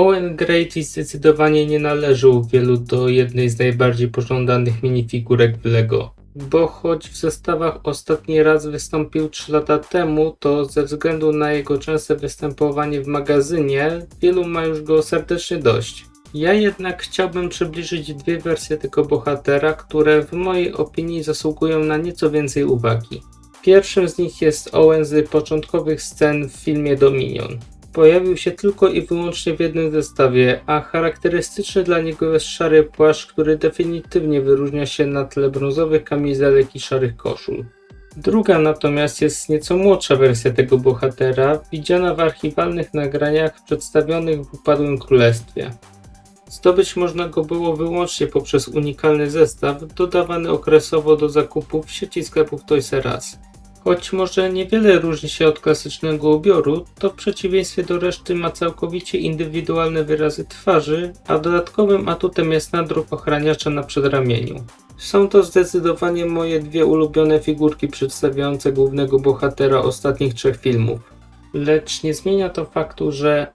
Owen Grady zdecydowanie nie należał wielu do jednej z najbardziej pożądanych minifigurek w LEGO. Bo choć w zestawach ostatni raz wystąpił 3 lata temu, to ze względu na jego częste występowanie w magazynie, wielu ma już go serdecznie dość. Ja jednak chciałbym przybliżyć dwie wersje tego bohatera, które w mojej opinii zasługują na nieco więcej uwagi. Pierwszym z nich jest Owen z początkowych scen w filmie Dominion. Pojawił się tylko i wyłącznie w jednym zestawie, a charakterystyczny dla niego jest szary płaszcz, który definitywnie wyróżnia się na tle brązowych kamizelek i szarych koszul. Druga natomiast jest nieco młodsza wersja tego bohatera, widziana w archiwalnych nagraniach przedstawionych w Upadłym Królestwie. Zdobyć można go było wyłącznie poprzez unikalny zestaw dodawany okresowo do zakupów w sieci sklepów Toys R Us. Choć może niewiele różni się od klasycznego ubioru, to w przeciwieństwie do reszty ma całkowicie indywidualne wyrazy twarzy, a dodatkowym atutem jest nadruk ochraniacza na przedramieniu. Są to zdecydowanie moje dwie ulubione figurki przedstawiające głównego bohatera ostatnich trzech filmów. Lecz nie zmienia to faktu, że